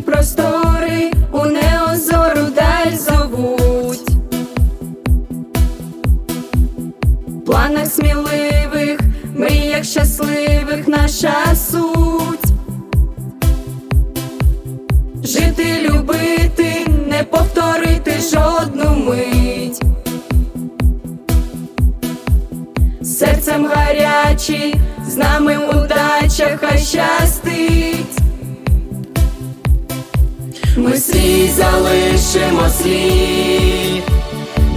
простори у неозору даль зовуть, в планах сміливих, мріях щасливих наша суть, жити, любити, не повторити жодну мить, серцем гарячі, з нами удача, хай щастить. Ми свій залишимо слід,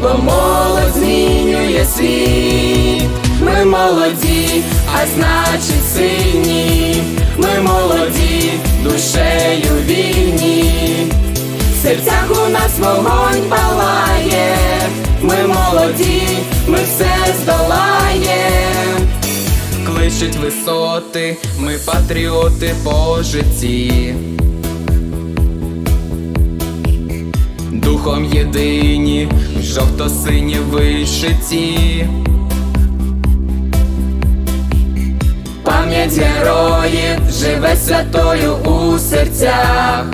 бо молодь змінює світ. Ми молоді, а значить сильні. Ми молоді, душею вільні. В серцях у нас вогонь палає. Ми молоді, ми все здолаєм. Кличуть висоти, ми патріоти по житті. Духом єдині, в жовто-сині вишиті. Пам'ять героїв живе святою у серцях.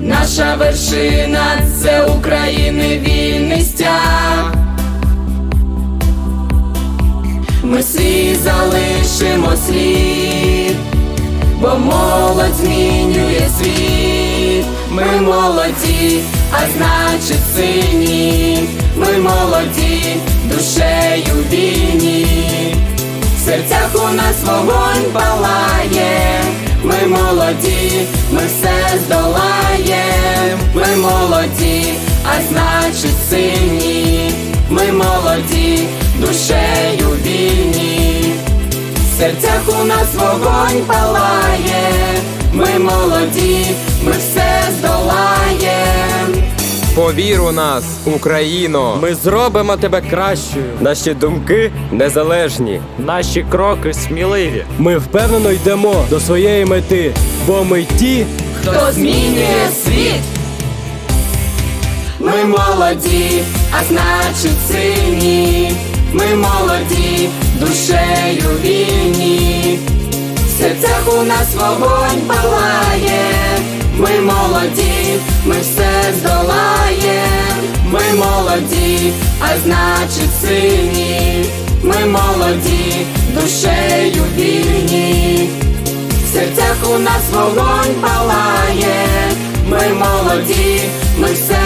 Наша вершина це України вільний стяг. Ми свій залишимо слід, бо молодь змінює світ. Ми молоді, а значить сильні. Ми молоді, душею вільні. В серцях у нас вогонь палає. Ми молоді, ми все здолаєм. Ми молоді, а значить сильні. Ми молоді, душею вільні. В серцях у нас вогонь палає. Ми молоді, ми все здолаєм. Повір у нас, Україно! Ми зробимо тебе кращою. Наші думки незалежні. Наші кроки сміливі. Ми впевнено йдемо до своєї мети, бо ми ті, хто змінює світ. Ми молоді, а значить сильні. Ми молоді, душею вільні. У нас вогонь палає. Ми молоді, ми все здолаєм. Ми молоді, а значить сильні. Ми молоді, душею вільні. В серцях у нас вогонь палає. Ми молоді, ми все